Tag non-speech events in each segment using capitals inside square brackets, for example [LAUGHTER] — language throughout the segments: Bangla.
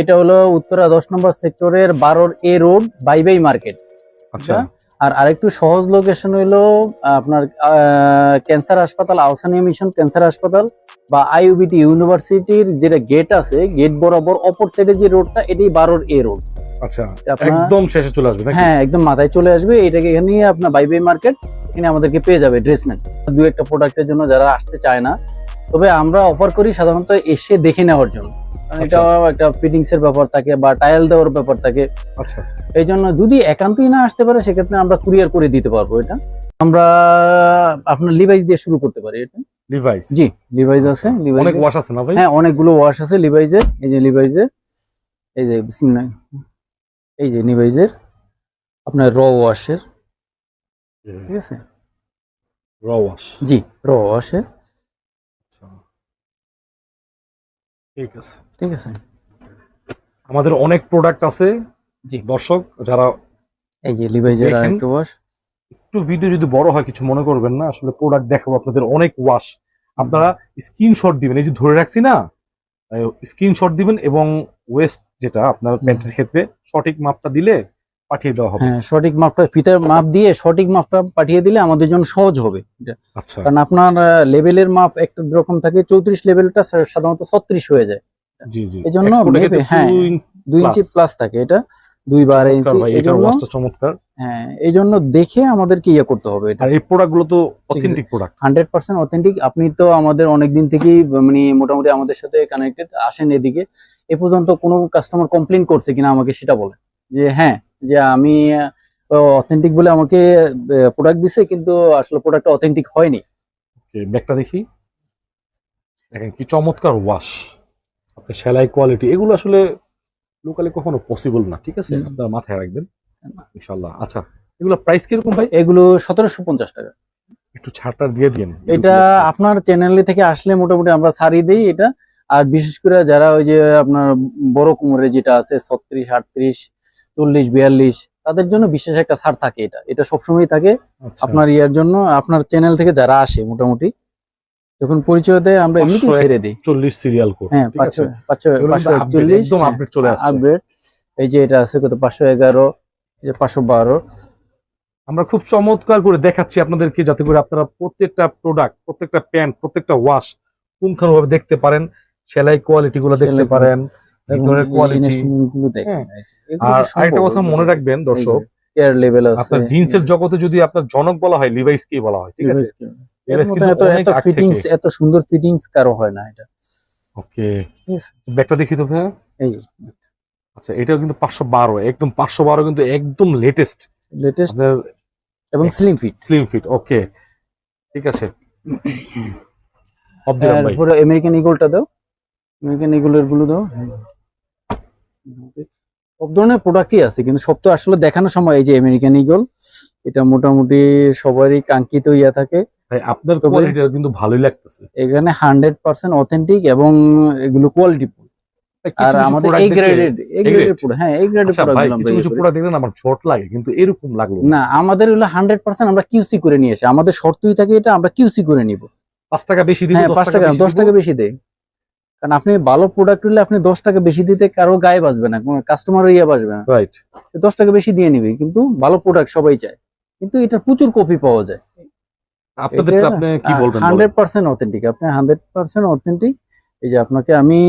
এটা হলো উত্তরা দশ নম্বর সেক্টরের বারোর এ রোড বাইবাই মার্কেট। আচ্ছা। আর আরেকটু সহজ লোকেশন হইল আপনার ক্যান্সার হাসপাতাল আহসানিয়া মিশন ক্যান্সার হাসপাতাল বা আইউবিটি ইউনিভার্সিটির যেটা গেট আছে গেট বরাবর অপর সাইডে যে রোডটা এটাই বারোর এ রোড আচ্ছা। একদম শেষে চলে আসবে হ্যাঁ একদম মাথায় চলে আসবে এটাকে এখানে আপনার বাইবাই মার্কেট এখানে আমাদেরকে পেয়ে যাবে ড্রেসম্যান দু একটা প্রোডাক্টের জন্য যারা আসতে চায় না তবে আমরা অফার করি সাধারণত এসে দেখে নেওয়ার জন্য। আচ্ছা। এটা একটা ফিটিংস এর ব্যাপার থাকে বা টাইল দেওয়ার ব্যাপার থাকে। আচ্ছা। এই জন্য যদি একান্তই না আসতে পারে সেক্ষেত্রে আমরা কুরিয়ার করে দিতে পারব এটা। আমরা আপনার লিভাইস দিয়ে শুরু করতে পারি এটা। ডিভাইস জি লিভাইস আছে লিভাইস অনেক ওয়াশ আছে না ভাই? হ্যাঁ অনেকগুলো ওয়াশ আছে লিভাইজের এই যে লিভাইজের এই যে বিসমিল্লাহ এই যে লিভাইজের আপনার র ওয়াশের ঠিক আছে? র ওয়াশ জি র ওয়াশের আচ্ছা ঠিক আছে। ঠিক আছে। আমাদের অনেক প্রোডাক্ট আছে। জি। দর্শক যারা এই যে লিভাইজের একটু ওয়াশ একটু ভিডিও যদি বড় হয় কিছু মনে করবেন না। আসলে প্রোডাক্ট দেখাবো আপনাদের অনেক ওয়াশ আপনারা স্ক্রিনশট দিবেন। এই যে ধরে রাখছি না স্ক্রিনশট দিবেন এবং ওয়েস্ট যেটা আপনার। প্যান্টের ক্ষেত্রে সঠিক মাপটা দিলে পাঠিয়ে দেওয়া হবে। হ্যাঁ সঠিক মাপটা ফিতার মাপ দিয়ে সঠিক মাপটা পাঠিয়ে দিলে আমাদের জন্য সহজ হবে। আচ্ছা। কারণ আপনার লেভেলের মাপ একটা রকম থাকে চৌত্রিশ লেভেলটা সাধারণত ছত্রিশ হয়ে যায়। জি জি। এই জন্য হ্যাঁ, দুই ইঞ্চি প্লাস থাকে এটা দুই বা আড়াই চমৎকার ইঞ্চি চমৎকার। হ্যাঁ এই জন্য দেখে আমাদেরকে ইয়ে করতে হবে এটা। আর এই প্রোডাক্টগুলো তো authentic product hundred percent authentic আপনি তো আমাদের অনেক দিন থেকেই মানে মোটামুটি আমাদের সাথে কানেক্টেড আসেন এদিকে। এ পর্যন্ত কোনো কাস্টমার কমপ্লেন করছে কিনা আমাকে সেটা বলে যে হ্যাঁ যে আমি অথেন্টিক বলে আমাকে প্রোডাক্ট দিছে কিন্তু আসলে প্রোডাক্টটা অথেন্টিক হয়নি। ব্যাগটা দেখি। দেখেন কি চমৎকার ওয়াশ আপনার সেলাই কোয়ালিটি এগুলো আসলে লোকালি কখনো পসিবল না ঠিক আছে। আপনারা মাথায় রাখবেন। ইনশাল্লাহ আচ্ছা এগুলো প্রাইস কীরকম ভাই? এগুলো সতেরোশো পঞ্চাশ টাকা। একটু ছাড়টা দিয়ে দিন। এটা আপনার চ্যানেলে থেকে আসলে মোটামুটি আমরা ছাড়িয়ে দিই এটা। আর বিশেষ করে যারা ওই যে আপনার বড় কুমোরের যেটা আছে ছত্রিশ আটত্রিশ চল্লিশ বিয়াল্লিশ তাদের জন্য বিশেষ একটা ছাড় থাকে এটা। এটা সবসময় থাকে আচ্ছা, আপনার ইয়ার জন্য আপনার চ্যানেল থেকে যারা আসে মোটামুটি যখন পরিচয় দেয় আমরা পাঁচশো ছেড়ে দিই। চল্লিশ সিরিয়াল কোড হ্যাঁ পাঁচশো একচল্লিশ আপডেট চলে আসছে। আপডেট এই যে এটা আছে কত? পাঁচশো এগারো এই যে পাঁচশো বারো। আমরা খুব চমৎকার করে দেখাচ্ছি আপনাদেরকে যাতে করে আপনারা প্রত্যেকটা প্রোডাক্ট প্রত্যেকটা প্যান্ট প্রত্যেকটা ওয়াশ পুঙ্খানুভাবে দেখতে পারেন সেলাই কোয়ালিটি গুলো দেখতে পারেন। ভিতরের কোয়ালিটি গুলো দেখেন। আর আরেকটা কথা মনে রাখবেন দর্শক এয়ার লেভেল আছে আপনার জিন্সের জগতে যদি আপনার জনক বলা হয় লিভাইস কে বলা হয়? ঠিক আছে? এর কিন্তু এত ফিটিংস এত সুন্দর ফিটিংস কারও হয় না এটা। ওকে ব্যাগটা দেখি তো এই আচ্ছা এটাও কিন্তু পাঁচশো বারো একদম পাঁচশো বারো কিন্তু একদম লেটেস্ট লেটেস্ট এবং slim fit slim fit okay ঠিক আছে। [CLEARS THROAT] অফ ভাই। পুরো আমেরিকান ইগলটা দাও। আমেরিকান ইগলেরগুলো দাও। সব ধরনের প্রোডাক্টই আছে কিন্তু সব তো আসলে দেখানোর সময় এই যে আমেরিকান ইগল এটা মোটামুটি সবারই কাঙ্ক্ষিত ইয়া থাকে। ভাই আপনার কোয়ালিটি কিন্তু ভালোই লাগতেছে। এখানে হান্ড্রেড পার্সেন্ট অথেন্টিক এবং এগুলো কোয়ালিটি আর আমাদের এই গ্রেডেড এই grade? পুরো হ্যাঁ এই গ্রেডের আচ্ছা কিছু কিছু প্রোডাক্ট দেখলেন আমার চট লাগে কিন্তু এরকম লাগল না। আমাদের হলো আমরা কিউসি করে নিয়ে আসি। আমাদের শর্তই থাকে এটা আমরা কিউসি করে নিব। পাঁচ টাকা বেশি দিব হ্যাঁ পাঁচ টাকা টাকা বেশি দশ দিব। টাকা বেশি দেয় কারণ আপনি ভালো প্রোডাক্ট হলে আপনি দশ টাকা বেশি দিতে কারও গায়ে বাজবে না কোনো কাস্টমার ইয়ে বাজবে না। রাইট দশ টাকা বেশি দিয়ে নিবে কিন্তু ভালো প্রোডাক্ট সবাই চায়। কিন্তু এটার প্রচুর কপি পাওয়া যায়। আপনাদেরটা আপনি কি বলবেন হান্ড্রেড পার্সেন্ট অথেন্টিক আপনি হান্ড্রেড পার্সেন্ট অথেন্টিক এই যে আপনাকে আমি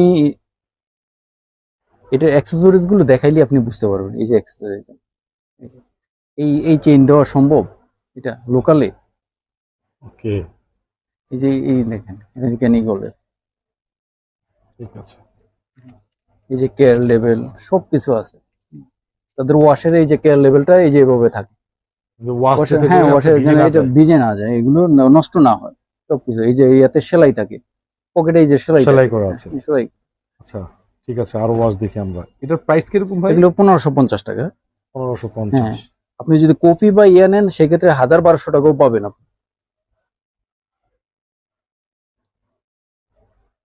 এটার অ্যাক্সেসরিজগুলো দেখাইলে আপনি বুঝতে পারবেন এই যে অ্যাক্সেসরিজ এই এই চেইন দেওয়া সম্ভব? এটা লোকালে ওকে এই যে এই দেখেন আমেরিকান ইগলের ঠিক আছে। এই যে কেয়ার লেভেল সবকিছু আছে। তাদের ওয়াশের এই যে কেয়ার লেভেলটা এই যে এভাবে থাকে। হ্যাঁ ওয়াশের যেন এটা ভিজে না যায় এগুলো নষ্ট না হয় সবকিছু। এই যে ইয়াতে সেলাই থাকে। পকেটে এই যে সেলাই সেলাই করা আছে। হ্যাঁ, সেলাই। আচ্ছা ঠিক আছে আরও ওয়াশ দেখি আমরা। এটার প্রাইস কীরকম ভাই? এগুলো পনেরোশো পঞ্চাশ টাকা। পনেরোশো পঞ্চাশ। হ্যাঁ। আপনি যদি কপি বা ইয়া নেন সেক্ষেত্রে হাজার বারোশো টাকাও পাবেন আপনি।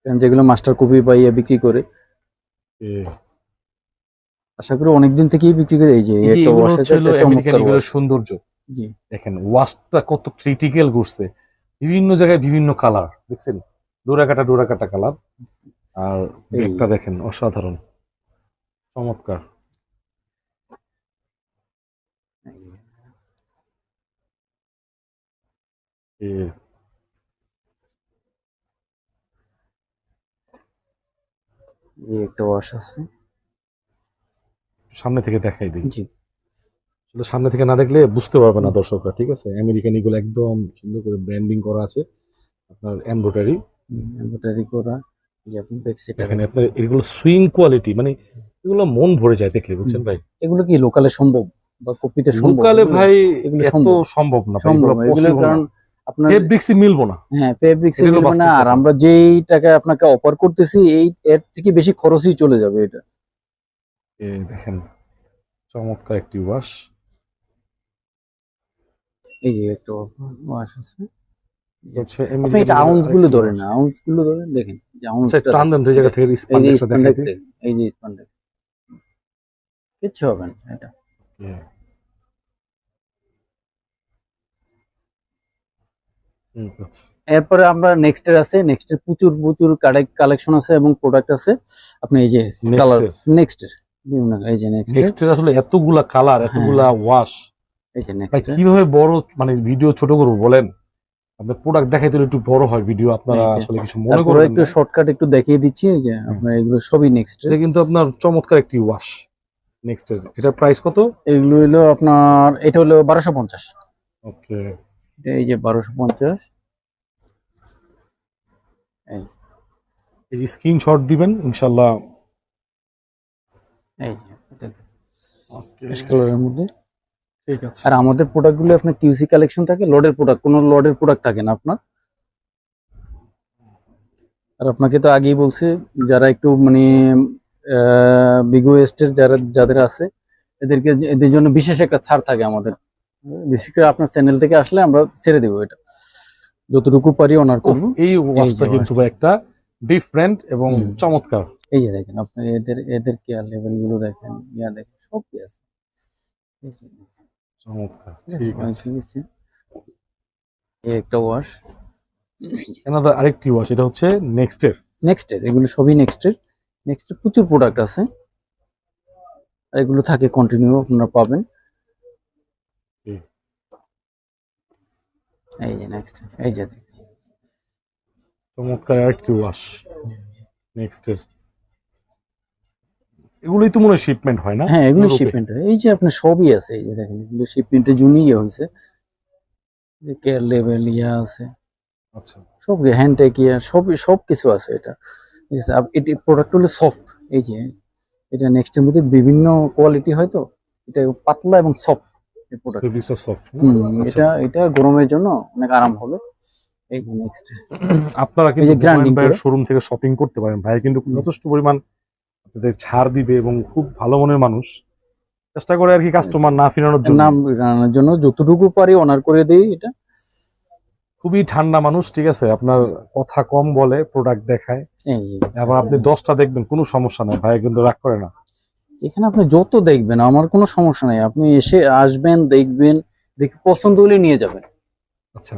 যেগুলো মাস্টার কপি বা ইয়া বিক্রি করে। আশা করি অনেকদিন থেকেই বিক্রি করে এই যে একটা আছে। সৌন্দর্য। জি। দেখেন ওয়াশটা কত ক্রিটিক্যাল করছে বিভিন্ন জায়গায় বিভিন্ন কালার দেখছেন? ডোরা কাটা ডোরা কাটা কালার আর একটা দেখেন অসাধারণ। চমৎকার। এ, এই একটা ওয়াশ আছে। সামনে থেকে দেখাই দিই। জি। আসলে সামনে থেকে না দেখলে বুঝতে পারবে না দর্শকরা ঠিক আছে? আমেরিকান এগুলো একদম সুন্দর করে ব্র্যান্ডিং করা আছে আপনার এমব্রয়ডারি এমব্রয়ডারি করা এখানে আপনার এগুলো সুইং কোয়ালিটি মানে এগুলো মন ভরে যায় দেখলে বুঝছেন ভাই? এগুলো কি লোকালে সম্ভব? বা কপিতে সম্ভব? লোকালে ভাই এগুলো এত সম্ভব। সম্ভব না সম্ভব এগুলো কারণ আপনার ফেব্রিক্সই মিলবো না। হ্যাঁ ফেব্রিক্স এটা হলো মানে আর আমরা যেই টাকা আপনাকে অফার করতেছি এই এর থেকে বেশি খরচই চলে যাবে এটা। এ দেখেন চমৎকার একটি ওয়াশ এই যে একটা ওয়াশ আছে। হচ্ছে আপনি এটা আউন্সগুলো wash। না আউন্সগুলো ধরেন দেখেন যে আউন্স আচ্ছা টান দেন তো জায়গা থেকে এই স্পন্ডেক্স এই যে স্পন্ডেক্স কিচ্ছু হবে না এটা Yeah. হুম, আচ্ছা। এরপরে আমরা নেক্সট এর আছে নেক্সট এর প্রচুর প্রচুর কালেকশন আছে এবং প্রোডাক্ট আছে। আপনি এই যে কালারের। নেক্সট এর বিভিন্ন এই যে নেক্সট Next এর আসলে এতগুলা কালার এতগুলা ওয়াশ এই যে নেক্সট কীভাবে বড় মানে ভিডিও ছোট করব বলেন? আপনার প্রোডাক্ট দেখাইতে হলে একটু বড় হয় ভিডিও আপনারা আসলে কিছু মনে করবেন একটু শর্টকাট একটু দেখিয়ে দিচ্ছি এই যে আপনার এগুলো সবই নেক্সট এটা কিন্তু আপনার চমৎকার একটি ওয়াশ নেক্সট এর। এটার প্রাইস কত? এগুলো হলো আপনার এটা হলো বারোশো পঞ্চাশ। ওকে এই যে বারোশো পঞ্চাশ। এই। যে স্ক্রিনশট দিবেন ইনশাআল্লাহ এই কালারের মধ্যে। ঠিক আছে। আর আমাদের প্রোডাক্টগুলো আপনার কিউসি কালেকশন থাকে লডের প্রোডাক্ট কোনো লডের প্রোডাক্ট থাকে না আপনার। আর আপনাকে তো আগেই বলছি যারা একটু মানে বিগো এস্টের যারা যাদের আছে এদেরকে এদের জন্য বিশেষ একটা ছাড় থাকে আমাদের। বিশেষ করে আপনার চ্যানেল থেকে আসলে আমরা ছেড়ে দেবো এটা। যতটুকু পারি অনার করব। এই যে কিন্তু একটা ডিফারেন্ট এবং চমৎকার। এই যে দেখেন আপনি এদের এদের কেয়ার লেভেলগুলো দেখেন ইয়া দেখেন সব কি আছে। চমৎকার ঠিক আছে। এই একটা ওয়াশ এনাদার আরেকটি ওয়াশ এটা হচ্ছে নেক্সট এর। নেক্সট এর এগুলো সবই নেক্সট এর। নেক্সট এর প্রচুর প্রোডাক্ট আছে। আর এগুলো থাকে কন্টিনিউ আপনারা পাবেন হুম। এই যে নেক্সট এই যে। চমৎকার আরেকটি ওয়াশ নেক্সটের এগুলোই তো মনে হয় শিপমেন্ট হয় না? হ্যাঁ এগুলো? শিপমেন্ট এই যে আপনার সবই আছে এই যে দেখেন এগুলো শিপমেন্টের জন্যই ইয়ে হয়েছে। যে কেয়ার লেভেল ইয়া আছে। আচ্ছা। সব হ্যান্ডটেক ইয়া সব সব কিছু আছে এটা। ঠিক আছে এটি প্রোডাক্ট হলো সফট এই যে এটা নেক্সটের মধ্যে বিভিন্ন কোয়ালিটি হয় তো এটা পাতলা এবং সফট এই প্রোডাক্ট ফেব্রিক্স সফট এটা এটা গরমের জন্য অনেক আরাম হবে। এই নেক্সট [CLEARS THROAT] আপনারা কিন্তু ভাইয়ের শোরুম থেকে শপিং করতে পারেন। ভাই কিন্তু যথেষ্ট পরিমাণ আপনাদের ছাড় দিবে এবং খুব ভালো মনের মানুষ। চেষ্টা করে আর কি কাস্টমার না ফেরানোর জন্য। নাম জন্য যতটুকু পারি অনার করে দেই এটা। খুবই ঠান্ডা মানুষ ঠিক আছে? আপনার কথা কম বলে প্রোডাক্ট দেখায়। আবার আপনি দশটা দেখবেন কোনো সমস্যা নাই। ভাই কিন্তু রাগ করে না। এখানে আপনি যত দেখবেন, আমার কোনো সমস্যা নাই। আপনি এসে আসবেন, দেখবেন, দেখে পছন্দ হলে নিয়ে যাবেন। আচ্ছা।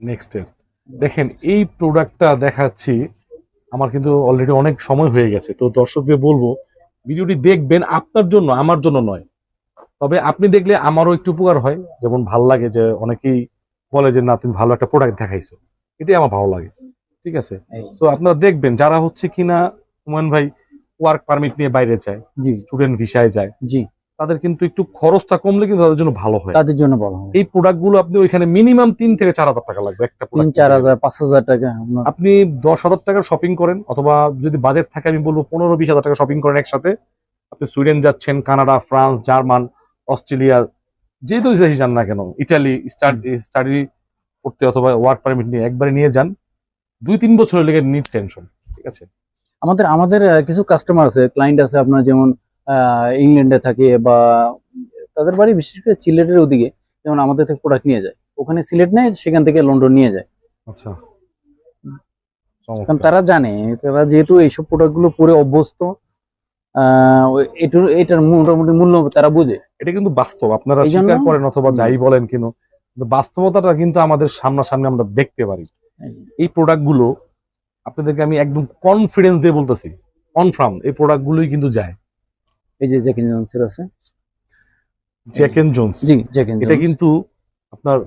নেক্সট এর দেখেন, এই প্রোডাক্টটা দেখাচ্ছি, আমার কিন্তু অলরেডি অনেক সময় হয়ে গেছে। তো দর্শকদের বলব, ভিডিওটি দেখবেন আপনার জন্য, আমার জন্য নয়। তবে আপনি দেখলে আমারও একটু উপকার হয়। যেমন ভালো লাগে যে, অনেকেই বলে যে, না, তুমি ভালো একটা প্রোডাক্ট দেখাইছো। এটাই আমার ভালো লাগে। ঠিক আছে? তো আপনারা দেখবেন যারা হচ্ছে কিনা হুমায়ুন ভাই ওয়ার্ক পারমিট নিয়ে বাইরে যায় জি। স্টুডেন্ট ভিসায় যায় জি। তাদের কিন্তু একটু খরচটা কমলে কিন্তু তাদের জন্য ভালো হয়। তাদের জন্য বলা হয়। এই প্রোডাক্টগুলো আপনি ওইখানে মিনিমাম তিন থেকে চার হাজার টাকা লাগবে একটা তিন চার হাজার পাঁচ হাজার টাকা আপনি দশ হাজার টাকার শপিং করেন অথবা যদি বাজেট থাকে আমি বলব পনেরো বিশ হাজার টাকা শপিং করেন একসাথে আপনি সুইডেন যাচ্ছেন কানাডা ফ্রান্স জার্মান অস্ট্রেলিয়া যে তো দেশে যান না কেন ইটালি স্টাডি স্টাডি করতে অথবা ওয়ার্ক পারমিট নিয়ে একবারে নিয়ে যান দুই তিন বছরের লেগে নিট টেনশন ঠিক আছে? আমাদের আমাদের কিছু কাস্টমার আছে ক্লায়েন্ট আছে আপনার যেমন ইংল্যান্ডে থাকে বা তাদের বাড়ি বিশেষ করে সিলেটের ওদিকে যেমন আমাদের থেকে প্রোডাক্ট নিয়ে যায়। ওখানে সিলেট নেয় সেখান থেকে লন্ডন নিয়ে যায়। আচ্ছা। কারণ তারা জানে তারা যেহেতু এইসব প্রোডাক্টগুলো পরে অভ্যস্ত এটার এটার মোটামুটি মূল্য তারা বুঝে। এটা কিন্তু বাস্তব আপনারা স্বীকার করেন অথবা যাই বলেন কেন কিন্তু বাস্তবতাটা কিন্তু আমাদের সামনাসামনি আমরা দেখতে পারি। এই প্রোডাক্টগুলো আপনাদেরকে আমি একদম কনফিডেন্স দিয়ে বলতেছি। কনফার্ম এই প্রোডাক্টগুলোই কিন্তু যায়। এই যে জ্যাকিন জোন্সের আছে। জ্যাকেন জোন্স জি জ্যাকিন এটা কিন্তু আপনার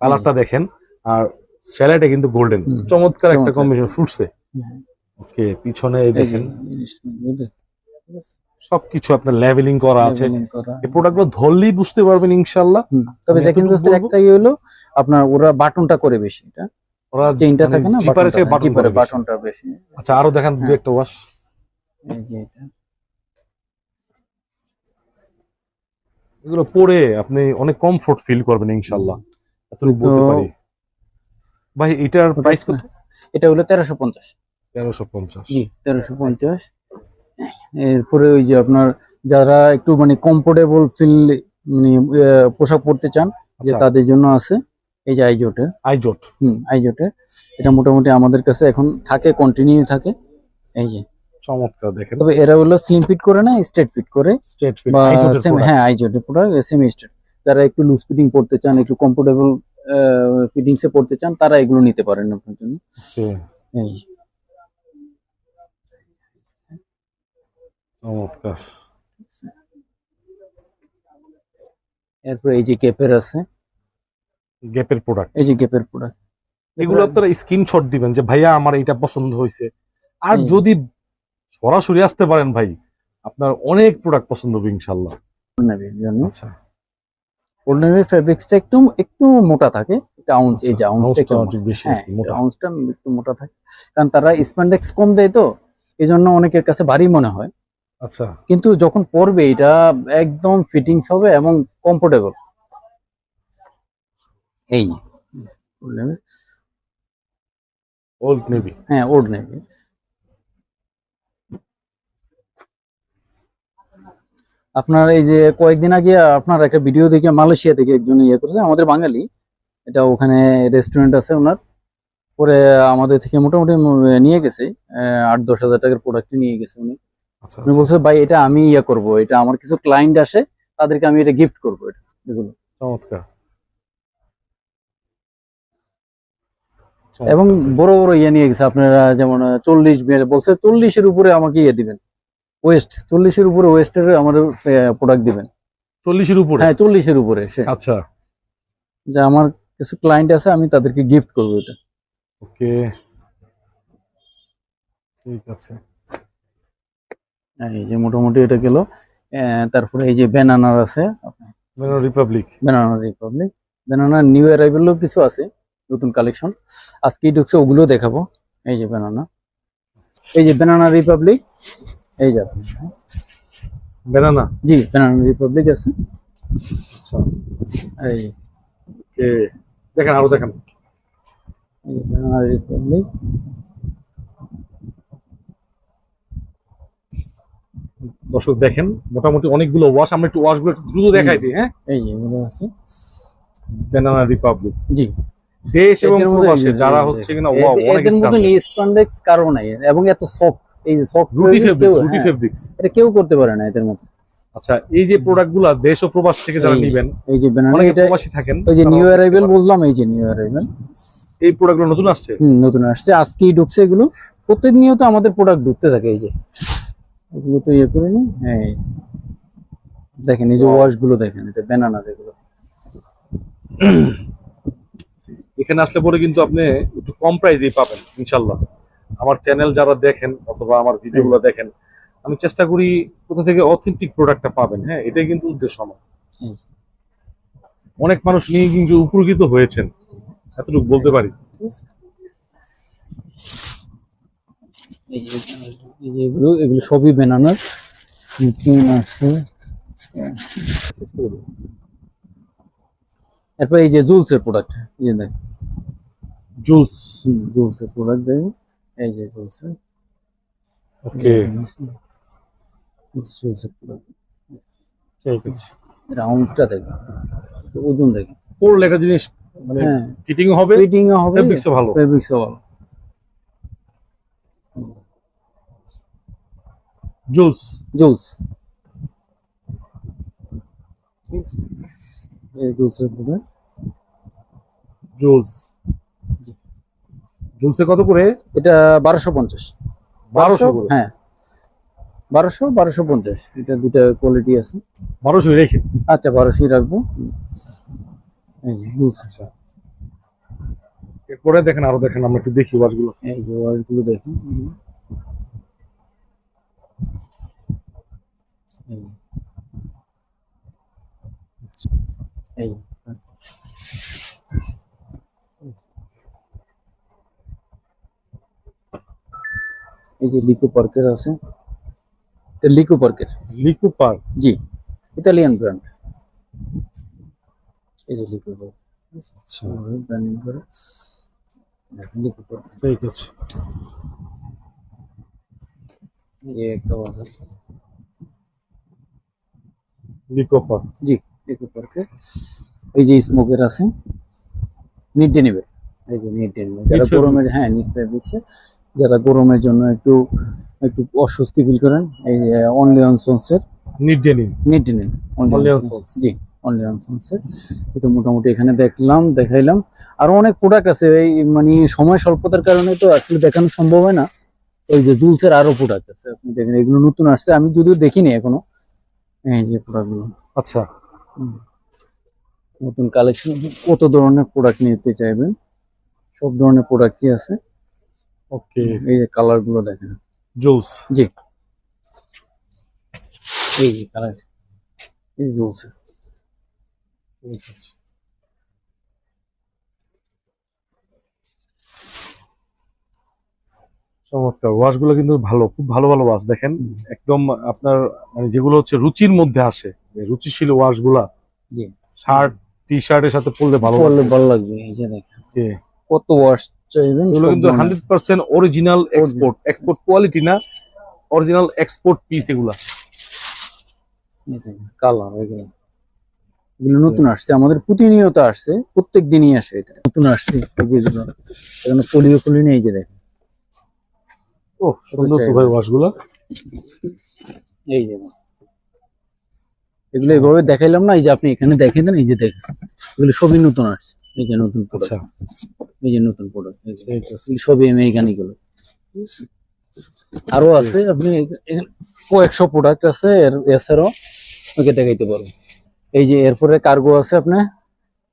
কালারটা দেখেন আর স্যালাডটা কিন্তু গোল্ডেন চমৎকার একটা। কম্বিনেশন ফুটছে। ওকে পিছনে এই দেখেন। সবকিছু আপনার লেভেলিং করা আছে। এই প্রোডাক্টগুলো ধরলেই বুঝতে পারবেন ইনশাল্লাহ হুম, তবে জ্যাকিন জোন্সের একটাই হলো আপনার ওরা বাটনটা করে বেশি এটা। ওরা চেইনটা মানে থাকে না জিপারে বেশি। বাটনটা বেশি। আচ্ছা আরও দেখান দু হ্যাঁ। একটা ওয়াশ এই যে এটা। এগুলো পরে আপনি অনেক কমফোর্ট ফিল করবেন ইনশাল্লাহ এতটুকু বলতে পারি। ভাই এটার প্রাইস কত? এটা হলো তেরোশো পঞ্চাশ। তেরোশো পঞ্চাশ। জি তেরোশো পঞ্চাশ। এরপরে ওই যে আপনার যারা একটু মানে কমফোর্টেবল ফিল মানে পোশাক পরতে চান যে আচ্ছা। তাদের জন্য আছে। এই যে আইজোটের আইজোট হুম আইজোটে এটা মোটামুটি আমাদের কাছে এখন থাকে কন্টিনিউ থাকে। এই যে। চমৎকার দেখেন। তবে এরা হলো স্লিম ফিট করে না স্ট্রেট ফিট করে? Straight fit. হ্যাঁ আইজোটের প্রোডাক্ট সেমি স্ট্রেট যারা একটু লুজ ফিটিং পড়তে চান একটু কমফোর্টেবল ফিটিংসে পড়তে চান তারা এগুলো নিতে পারেন আপনার জন্য। এই যে। চমৎকার। এরপরে এই যে ক্যাপের আছে। গ্যাপের প্রোডাক্ট এই যে গ্যাপের প্রোডাক্ট এগুলো আপনারা স্ক্রিনশট দিবেন যে ভাইয়া আমার এটা পছন্দ হয়েছে। আর যদি সরাসরি আসতে পারেন ভাই আপনার অনেক প্রোডাক্ট পছন্দ হবে ইনশাল্লাহ আচ্ছা। ওল্ড নেভির ফেব্রিক্সটা একটু একটু মোটা থাকে। এটা আউন্স এই যে আউন্সটা একটু আচ্ছা, বেশি হ্যাঁ মোটা। আউন্সটা একটু মোটা থাকে। কারণ তারা স্প্যান্ডেক্স কম দেয় তো এই জন্য অনেকের কাছে ভারী মনে হয়। আচ্ছা। কিন্তু যখন পরবে এটা একদম ফিটিংস হবে এবং কমফোর্টেবল এই। ওল্ড নেভি হ্যাঁ ওল্ড নেভি আপনার এই যে কয়েকদিন আগে আপনার একটা ভিডিও দেখে মালয়েশিয়া থেকে একজন ইয়ে করছে আমাদের বাঙালি। এটা ওখানে রেস্টুরেন্ট আছে ওনার। পরে আমাদের থেকে মোটামুটি নিয়ে গেছে। আহ, আট দশ হাজার টাকার প্রোডাক্ট নিয়ে গেছে উনি। আচ্ছা উনি বলছে ভাই এটা আমি ইয়ে করব। এটা আমার কিছু ক্লায়েন্ট আসে তাদেরকে আমি এটা গিফট করব এটা। এগুলো। চমৎকার। এবং বড় বড় ইয়ে নিয়ে গেছে। আপনারা যেমন চল্লিশ বলছে চল্লিশের উপরে আমাকে ইয়ে দিবেন। ওয়েস্ট চল্লিশের উপরে ওয়েস্টের আমাদের প্রোডাক্ট দিবেন। চল্লিশের উপরে? হ্যাঁ চল্লিশের উপরে সে। আচ্ছা। যে আমার কিছু ক্লায়েন্ট আছে আমি তাদেরকে গিফট করব এটা। ওকে। ঠিক আছে। এই যে মোটামুটি এটা গেল। তারপরে এই যে ব্যানানার আছে। Banana Republic Banana Republic Banana new অ্যারাইভেলও কিছু আছে। নতুন কালেকশন আজকেই ঢুকছে ওগুলো দেখাবো। এই যে ব্যানানা এই যে ব্যানানা রিপাবলিক এই যে আপনি, হ্যাঁ। বেনানা জি ব্যানানা রিপাবলিক আছে। আচ্ছা। এই দেখেন আরও দেখেন। এই যে ব্যানানা রিপাবলিক দর্শক দেখেন মোটামুটি অনেকগুলো ওয়াশ আমরা একটু ওয়াশগুলো একটু দ্রুত দেখাই দিই হ্যাঁ? এই যে এগুলো আছে। বেনানা রিপাবলিক জি। দেশ এবং প্রবাসে যারা হচ্ছে কিনা এ- ওয়া অনেক মধ্যে কারও নাই এবং এত সফট এই যে সফট রুটি ফেব্রিক্স রুটি ফেব্রিক্স এটা কেউ করতে পারে না এদের মধ্যে। আচ্ছা এই যে প্রোডাক্টগুলা দেশ ও প্রবাস থেকে যারা এই- নিবেন এই যে ব্যানানা অনেকে এটা প্রবাসী থাকেন ওই যে নিউ অ্যারাইভেল। বুঝলাম এই যে নিউ অ্যারাইভেল এই প্রোডাক্টগুলো নতুন আসছে? হুম নতুন আসছে আজকেই ঢুকছে এগুলো। প্রতিনিয়ত আমাদের প্রোডাক্ট ঢুকতে থাকে এই যে। এগুলো তো ইয়ে করে নি হ্যাঁ। দেখেন এই যে Wow. ওয়াশগুলো দেখেন এটা ব্যানানা এগুলো। এখানে আসলে পরে কিন্তু আপনি একটু কম প্রাইসেই পাবেন ইনশাল্লাহ আমার চ্যানেল যারা দেখেন অথবা আমার ভিডিওগুলো দেখেন আমি চেষ্টা করি কোথা থেকে অথেন্টিক প্রোডাক্টটা পাবেন। হ্যাঁ এটাই কিন্তু উদ্দেশ্য আমার। অনেক মানুষ নিয়ে কিন্তু উপকৃত হয়েছেন এতটুকু বলতে পারি। এগুলো এগুলো সবই আসছে এরপর এই যে জুলসের প্রোডাক্ট এই যে দেখ জুলস। জুলসের প্রোডাক্ট দেখো এই যে জুলসের। ওকে জুলসের প্রোডাক্ট ঠিক আছে। রাউন্ডসটা দেখো ওজন দেখো পড়লে একটা জিনিস মানে হ্যাঁ। ফিটিং হবে ফিটিং হবে ফেব্রিক্সও ভালো। ফেব্রিক্সও ভালো। জুলস। জুলস। ঠিক আছে। এই জুলসের জুলস জুলসে কত করে? এটা বারোশো পঞ্চাশ। বারোশো? হ্যাঁ। বারোশো বারোশো পঞ্চাশ। এটা দুটা কোয়ালিটি আছে। বারোশো রেখে। আচ্ছা বারোশোই রাখব। আচ্ছা। এরপরে দেখেন আরও দেখেন আমরা একটু দেখি ওয়াচগুলো এই ওয়াশগুলো দেখুন। এই এই। এই যে লিকো পার্কের আছে এটা লিকো পার্কের। লিকু পার্ক? জি ইতালিয়ান ব্র্যান্ড। এই যে লিকো পার্ক। আচ্ছা। ব্র্যান্ডিং করে লিকো পার্ক। ঠিক আছে। আছে। লিকো পার্ক। জি পার্কে এই যে স্মোকের আছে নিট ডেনিভেল এই যে নিট ডেনিভেল যারা গরমের হ্যাঁ নিট ফেব্রিক্সে যারা গরমের জন্য একটু একটু অস্বস্তি ফিল করেন এই যে only on সন্সের knit denim knit denim Only on Sons। জি অনলি অন সন্সের এটা মোটামুটি এখানে দেখলাম দেখাইলাম। আরও অনেক প্রোডাক্ট আছে এই মানে সময় স্বল্পতার কারণে তো আসলে দেখানো সম্ভব হয় না। ওই যে জুলসের আরও প্রোডাক্ট আছে আপনি দেখেন এগুলো নতুন আসছে। আমি যদিও দেখিনি এখনও। এই যে প্রোডাক্টগুলো আচ্ছা। নতুন কালেকশন কত ধরনের প্রোডাক্ট নিতে চাইবেন? সব ধরনের প্রোডাক্টই আছে? ওকে এই যে কালারগুলো দেখেন। জোস জি। এই যে কালার এই জোস ঠিক আছে। চমৎকার। ওয়াশগুলো কিন্তু ভালো খুব ভালো ভালো ওয়াশ দেখেন। একদম আপনার মানে যেগুলো হচ্ছে রুচির মধ্যে আসে রুচিশীল ওয়াশগুলা শার্ট টি শার্টের সাথে পরলে ভালো বললে ভালো লাগবে এই যে দেখেন। কত ওয়াশ চাইবেন এগুলো কিন্তু ধরনের। Hundred percent original export. Export quality না অরিজিনাল এক্সপোর্ট পিস এগুলা। কালার এগুলো। এগুলো নতুন আসছে আমাদের প্রতিনিয়ত আসছে প্রত্যেক দিনই আসে এটা। নতুন আসছে এগুলো। এখানে পলিও খুলি নেই যে দেখেন। ও সুন্দর তো। ভাই ওয়াশগুলা এই যে এগুলো এইভাবে দেখাইলাম না এই যে আপনি এখানে দেখেন এই যে দেখেন। এগুলো সবই নতুন আসছে এই যে নতুন আচ্ছা। এই যে নতুন প্রোডাক্ট সবই আমেরিকানি গুলো। আরও আছে আপনি কয়েকশো প্রোডাক্ট আছে এছাড়াও ওকে দেখাইতে পারব। এই যে এরপরে কার্গো আছে আপনার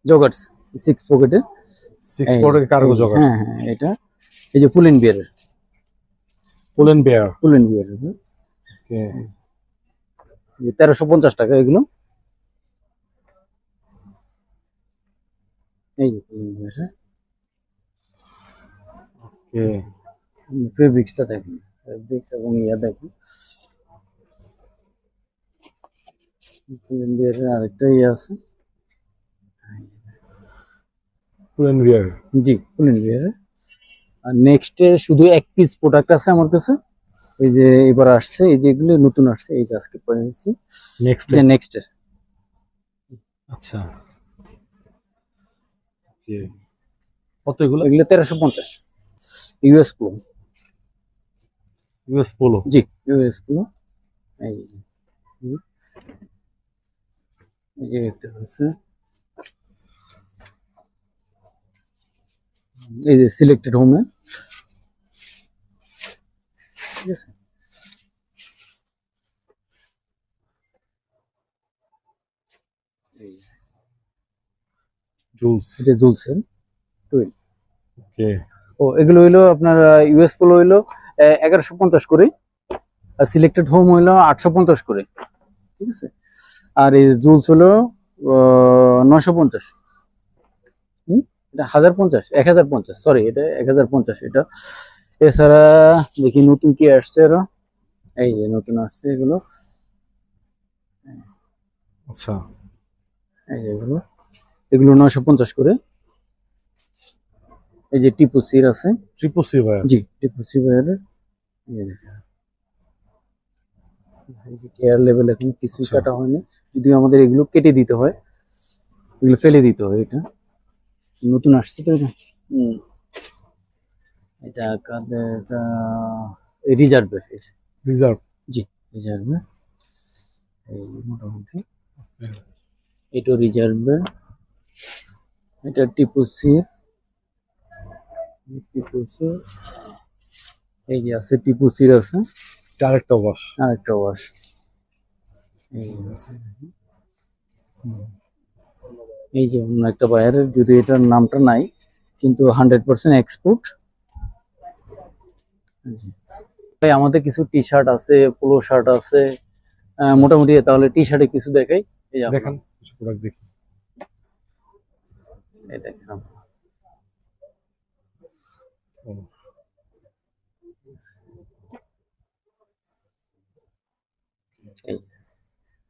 জগার্স সিক্স পকেটে সিক্স পটের কার্গো জগার্স হ্যাঁ এটা। এই যে পুলিন বিয়ার পুলেন বেয়ার পুলিন বিয়ার তেরোশো পঞ্চাশ টাকা এগুলো। এই ওকে ফেব্রিক্সটা দেখুন ফেব্রিক্স এবং ইয়া দেখুন পুলিন বিয়ারের আরেকটা ইয়ে আছে। পুলেন বেয়ার জি পুলিন বিয়ারের নেক্সটে শুধু এক পিস প্রোডাক্ট আছে আমার কাছে। এই যে এবার আসছে এই যে এগুলো নতুন আসছে এই যে আজকে পেয়েছি নেক্সট নেক্সটের আচ্ছা। কত এগুলো? এগুলো তেরোশো পঞ্চাশ। ইউএস প্রো ইউএস পোলো জি ইউএস প্রো এই হুম। এই যে একটা আছে। এই যে সিলেক্টেড হোমে ঠিক আছে? ওকে ও এগুলো হইল আপনার ইউএস পোলো হইল এগারোশো পঞ্চাশ করে। আর সিলেক্টেড হোম হইল আটশো পঞ্চাশ করে। ঠিক আছে? আর এই জুলস হলো নশো পঞ্চাশ। হুম? এটা হাজার পঞ্চাশ এক হাজার পঞ্চাশ সরি এটা এক হাজার পঞ্চাশ এটা। এছাড়া দেখি নতুন কি আসছে আরও? এই যে নতুন আসছে এগুলো। আচ্ছা। এই যে এগুলো। এগুলো নশো পঞ্চাশ করে। এই যে টিপু সির আছে। ট্রিপল সি ভাই জি টিপু সি ভাইয়ের। কেয়ার লেভেল এখন কিছু আচ্ছা। কাটা হয়নি। যদিও আমাদের এগুলো কেটে দিতে হয়। এগুলো ফেলে দিতে হয় এটা। নতুন আসছে তো এটা। এটা কাদের এটা রিজার্ভের রিজার্ভ। রিজার্ভের। এই মোটামুটি। এটা রিজার্ভের। এটা টিপু সির। টিপুসি এই যে আছে টিপুসির আছে। আরেকটা ওয়াশ। আরেকটা ওয়াশ। এই আছে। হুম। এই যে অন্য একটা বায়ারের যদি এটার নামটা নাই কিন্তু হান্ড্রেড পার্সেন্ট এক্সপোর্ট ভাই আমাদের কিছু টি শার্ট আছে পোলো শার্ট আছে আহ, মোটামুটি তাহলে টি শার্টে কিছু দেখাই। এই দেখেন কিছু প্রোডাক্ট দেখি। এই দেখেন।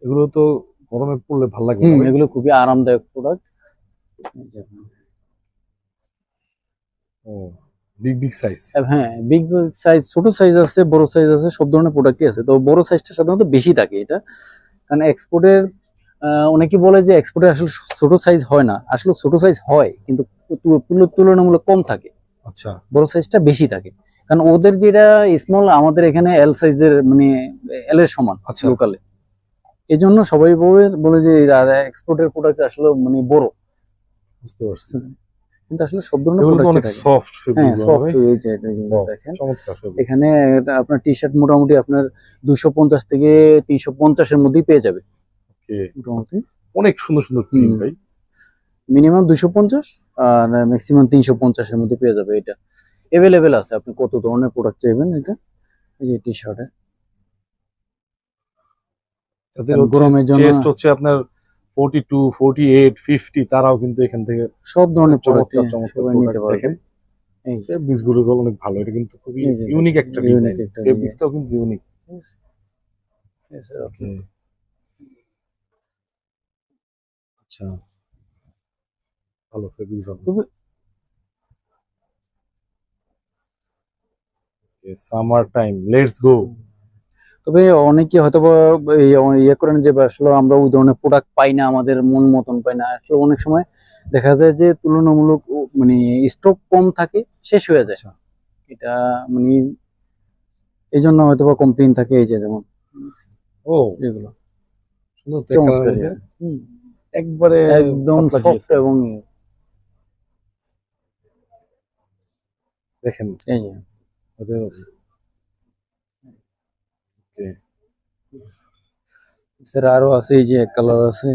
এগুলো তো গরমে পড়লে ভালো লাগে এগুলো খুবই আরামদায়ক প্রোডাক্ট ও বিগ বিগ সাইজ হ্যাঁ বিগ সাইজ ছোট সাইজ আছে বড় সাইজ আছে সব ধরনের প্রোডাক্টই আছে। তো বড় সাইজটা সাধারণত বেশি থাকে এটা। কারণ এক্সপোর্টের অনেকে বলে যে এক্সপোর্টে আসলে ছোট সাইজ হয় না। আসলে ছোট সাইজ হয় কিন্তু তুলনামূলক কম থাকে। আচ্ছা। বড় সাইজটা বেশি থাকে। কারণ ওদের যেটা স্মল আমাদের এখানে এল সাইজের মানে এল এর সমান আচ্ছা। লোকালে এই জন্য সবাই বলে বলে যে এক্সপোর্টের প্রোডাক্ট আসলে মানে বড়। বুঝতে পারছি কিন্তু আসলে সব ধরনের অনেক সফট হ্যাঁ সফট এখানে এটা আপনার টি শার্ট মোটামুটি আপনার দুশো পঞ্চাশ থেকে তিনশো পঞ্চাশের মধ্যেই পেয়ে যাবে। মোটামুটি। অনেক সুন্দর সুন্দর প্রিন্ট ভাই। মিনিমাম দুশো পঞ্চাশ আর ম্যাক্সিমাম তিনশো পঞ্চাশের মধ্যে পেয়ে যাবে এটা। অ্যাভেলেবেল আছে আপনি কত ধরনের প্রোডাক্ট চাইবেন এটা? এই যে টি শার্টের যাদের গরমের জন্য চেস্ট হচ্ছে আপনার 42 48 50 তারাও কিন্তু এখান থেকে সব ধরনের চমৎকার চমৎকার নিতে প্রোডাক্ট পারবে। দেখেন। এই গুলো অনেক ভালো এটা কিন্তু খুবই ইউনিক একটা design। কিন্তু ইউনিক আচ্ছা। ভালো তবে- সামার টাইম লেটস গো তবে অনেকে হয়তো ইয়ে করেন যে আসলে আমরা ওই ধরনের প্রোডাক্ট পাই না আমাদের মন মতন পাই না। আসলে অনেক সময় দেখা যায় যে তুলনামূলক মানে স্টক কম থাকে শেষ হয়ে যায়। আচ্ছা। এটা মানে এই জন্য হয়তো বা কমপ্লেন থাকে এই যে যেমন ও। হুম, একবারে একদম সফট এবং দেখেন। এই যে। ওদের স্যার আরও আছে এই যে কালার আছে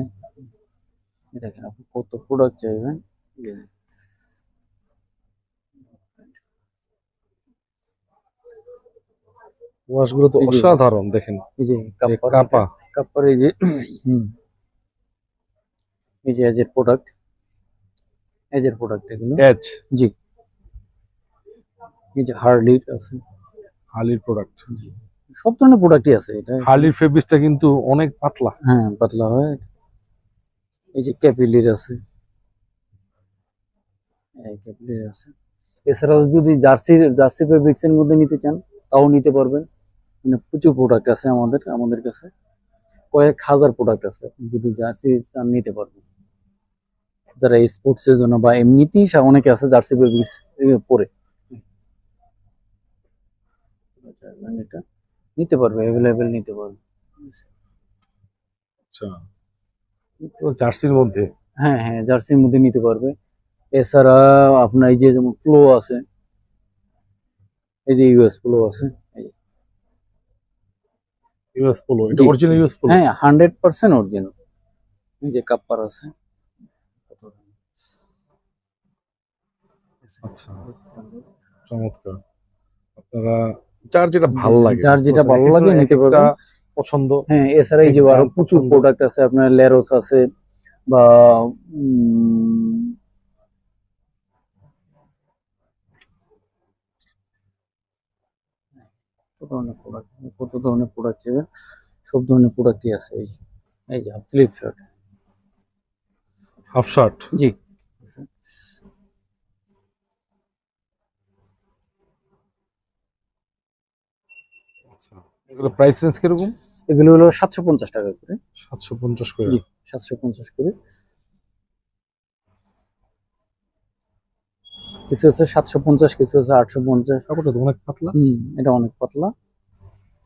এই দেখেন আপনি কত প্রোডাক্ট চাইবেন এই যে ওয়াশগুলো তো এই যে- অসাধারণ দেখেন এই যে এই কাপ্পার কাপা কাপ্পার এই যে হুম এই যে এজের প্রোডাক্ট এজের প্রোডাক্ট এগুলো এজ জি এই যে হার্লির আছে হার্লির প্রোডাক্ট সব ধরনের প্রোডাক্টই আছে এটা হার্লির ফেব্রিক্সটা কিন্তু অনেক পাতলা। হ্যাঁ পাতলা হয়। এই যে ক্যাপিলির আছে। এই ক্যাপিলির আছে। এছাড়াও যদি জার্সি জার্সি ফেব্রিক্সের মধ্যে নিতে চান তাও নিতে পারবেন। মানে প্রচুর প্রোডাক্ট আছে আমাদের আমাদের কাছে। কয়েক হাজার প্রোডাক্ট আছে যদি জার্সি চান নিতে পারবেন। যারা স্পোর্টসের জন্য বা এমনিতেই অনেকে আছে জার্সি ফেব্রিক্স পরে। মানে এটা। নিতে পারবে অ্যাভেলেবেল নিতে পারবে। আচ্ছা। তো জার্সির মধ্যে? হ্যাঁ হ্যাঁ জার্সির মধ্যে নিতে পারবে। এছাড়া আপনার এই যে যেমন ফ্লো আছে এই যে ইউএস ফ্লো আছে ইউএস পোলো এটা অরিজিনাল ইউএস পোলো হ্যাঁ হান্ড্রেড পার্সেন্ট অরিজিনাল এই যে কাপ্পার আছে। আচ্ছা চমৎকার। আপনারা যার যেটা ভালো লাগে। যার যেটা ভালো লাগে নিতে পারবেন। পছন্দ। হ্যাঁ এছাড়া এই যে আরও প্রচুর প্রোডাক্ট আছে আপনার লেরোস আছে বা কত ধরনের প্রোডাক্ট কত ধরনের প্রোডাক্ট চাইবেন সব ধরনের প্রোডাক্টই আছে এই যে। এই যে half sleeve shirt half shirt জি আচ্ছা এগুলো প্রাইস রেঞ্জ কীরকম? এগুলো হলো সাতশো পঞ্চাশ টাকা করে। সাতশো পঞ্চাশ করে। জি সাতশো পঞ্চাশ করে। কিছু আছে সাতশো পঞ্চাশ কিছু আছে আটশো পঞ্চাশ। কাপড়টা তো অনেক পাতলা? হুম এটা অনেক পাতলা।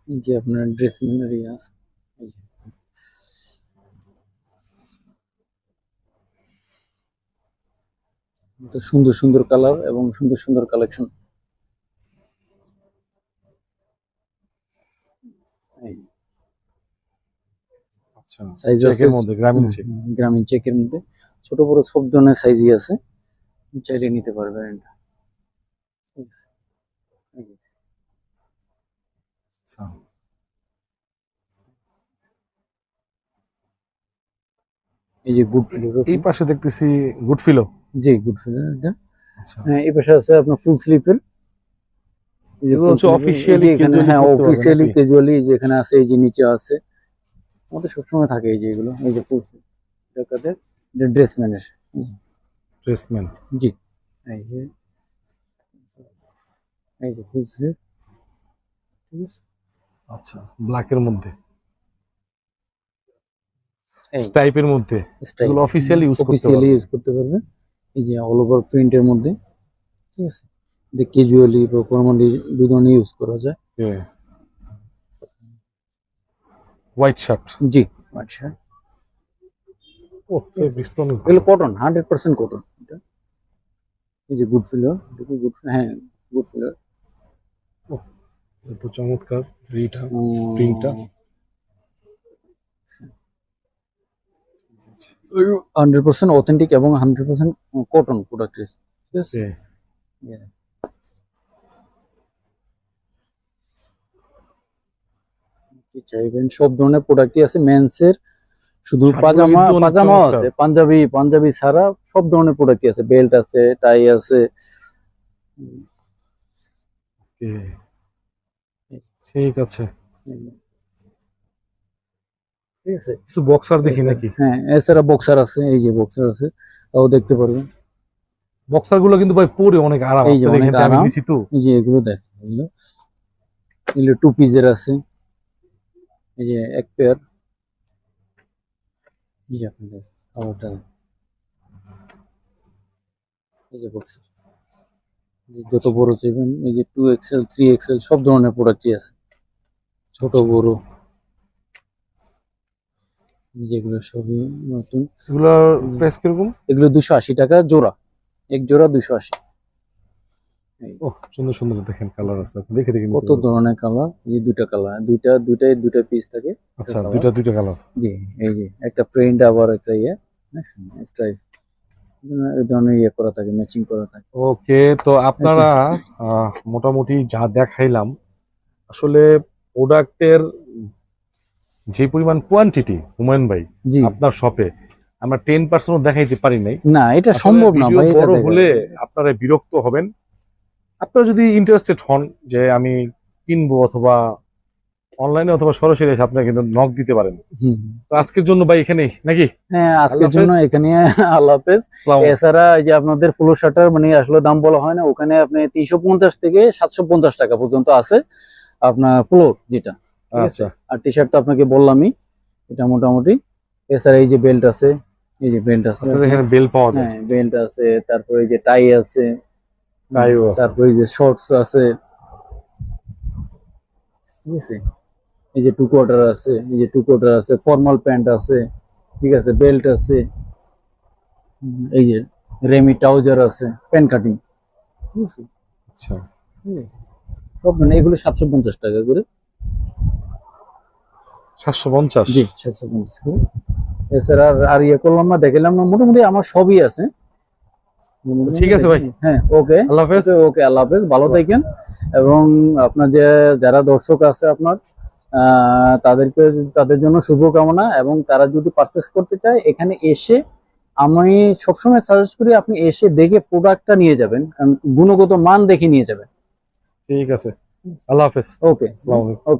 এই যে আপনার ড্রেস মেনারি আছে তো সুন্দর সুন্দর কালার এবং সুন্দর সুন্দর কালেকশন আচ্ছা চেকের মধ্যে গ্রামীণ চেক গ্রামীণ চেকের মধ্যে। ছোট বড় সব ধরনের সাইজই আছে। চাইলে নিতে পারবেন এটা। এই যে, আচ্ছা। গুড ফিলার এই পাশে দেখতেছি গুড ফিলো জি গুড ফিলার এটা। আচ্ছা। হ্যাঁ এই পাশে আছে আপনার ফুল স্লিপের officially হ্যাঁ অফিসিয়ালি? ক্যাজুয়ালি যেখানে আছে এই যে নিচে আছে। আমাদের সবসময় থাকে এই যে এগুলো এই যে স্লিপ এটা কাদের এটা ড্রেস ম্যানের ড্রেসম্যান জি। এই যে এই যে ফুল ঠিক আছে? আচ্ছা ব্ল্যাকের মধ্যে। এই। টাইপের মধ্যে। এগুলো অফিসিয়ালি ইউজ করতে অফিসিয়ালি ইউজ করতে পারবে। এই যে অল ওভার প্রিন্টের মধ্যে। ঠিক আছে? এটা ক্যাজুয়ালি বা ফর্মালি দু ধরনের ইউজ করা যায়। হোয়াইট শার্ট জি বিস্তর অনেক এগুলো কটন হান্ড্রেড পার্সেন্ট কটন এটা এই যে গুড ফিলার এটা কি গুড হ্যাঁ গুড ফিলার এত চমৎকার রিটা প্রিন্টটা হান্ড্রেড পার্সেন্ট অথেন্টিক এবং হান্ড্রেড পার্সেন্ট কটন প্রোডাক্ট ঠিক আছে? কি চাইবেন? সব ধরনের প্রোডাক্টই আছে মেন্সের শুধু পাজামা চমৎকার। আছে পাঞ্জাবি পাঞ্জাবি ছাড়া সব ধরনের প্রোডাক্টই আছে। বেল্ট আছে টাই আছে। ঠিক আছে। ঠিক আছে কিছু বক্সার দেখি নাকি? হ্যাঁ এছাড়া বক্সার আছে এই যে বক্সার আছে তাও দেখতে পারবেন। বক্সারগুলো কিন্তু ভাই পরে অনেক আরাম। এই যে অনেক এখান থেকে আমি আরাম। এই যে এগুলো দেখ এগুলো। এগুলো টু আছে। এই যে এক পেয়ার এই যে আপনাদের কালারটা এই যে বক্স যত বড় চাইবেন এই যে টু এক্সেল থ্রি এক্সেল সব ধরনের প্রোডাক্টই আছে। ছোট। বড়। যেগুলো সবই নতুন। প্রাইস কীরকম? এগুলো দুশো আশি টাকা জোড়া। এক জোড়া দুশো আশি। ও সুন্দর সুন্দর দেখেন কালার আছে। দেখে দেখে কত ধরনের কালার এই দুইটা কালার দুইটা দুইটাই দুইটা পিস থাকে। আচ্ছা দুইটা দুইটা কালার জি এই যে একটা প্রিন্ট আবার একটা ইয়ে। দেখছেন? স্ট্রাইপ এই। ধরনের ইয়ে করা থাকে ম্যাচিং করা থাকে। ওকে তো আপনারা মোটামুটি যা দেখাইলাম আসলে প্রোডাক্টের যে পরিমাণ কোয়ান্টিটি হুমায়ুন ভাই জি। আপনার শপে আমরা টেন পার্সেন্ট দেখাইতে পারি নাই। না এটা সম্ভব না বড় হলে আপনারা বিরক্ত হবেন। আপনারা যদি ইন্টারেস্টেড হন যে আমি কিনবো অথবা অনলাইনে অথবা সরাসরি এসে আপনারা কিন্তু নক দিতে পারেন। তো আজকের জন্য ভাই এখানেই নাকি? হ্যাঁ আজকের জন্য এখানে আল্লাহ হাফেজ। এছাড়া এই যে আপনাদের ফুলো শার্টার মানে আসলে দাম বলা হয় না ওখানে আপনি তিনশো পঞ্চাশ থেকে সাতশো পঞ্চাশ টাকা পর্যন্ত আছে আপনার ফুলো যেটা আচ্ছা। আর টি শার্ট তো আপনাকে বললামই এটা মোটামুটি। এছাড়া এই যে বেল্ট আছে এই যে বেল্ট আছে। এখানে বেল পাওয়া যায়। হ্যাঁ বেল্ট আছে তারপরে এই যে টাই আছে। তারপরে যে শর্টস আছে। ঠিক আছে? এই যে টু কোয়ার্টার আছে এই যে টু কোয়ার্টার আছে ফর্মাল প্যান্ট আছে ঠিক আছে? বেল্ট আছে। এই যে রেমি ট্রাউজার আছে প্যান্ট কাটিং ঠিক আছে? আচ্ছা। ঠিক আছে? সব মানে এগুলো সাতশো পঞ্চাশ টাকা করে। সাতশো পঞ্চাশ? জি সাতশো পঞ্চাশ করে। এছাড়া আর- আর ইয়ে করলাম না দেখালাম না। মোটামুটি আমার সবই আছে। ঠিক আছে ভাই। হ্যাঁ ওকে আল্লাহ হাফেজ। ওকে আল্লাহ হাফেজ ভালো। থাকেন। এবং আপনার যে যারা দর্শক আছে আপনার তাদেরকে তাদের জন্য শুভকামনা এবং তারা যদি পারচেস করতে চায় এখানে এসে আমি সবসময় সাজেস্ট করি আপনি এসে দেখে প্রোডাক্টটা নিয়ে যাবেন। কারণ গুণগত মান দেখে নিয়ে যাবেন। ঠিক আছে। আল্লাহ হাফেজ। ওকে আসসালামু আলাইকুম। ওকে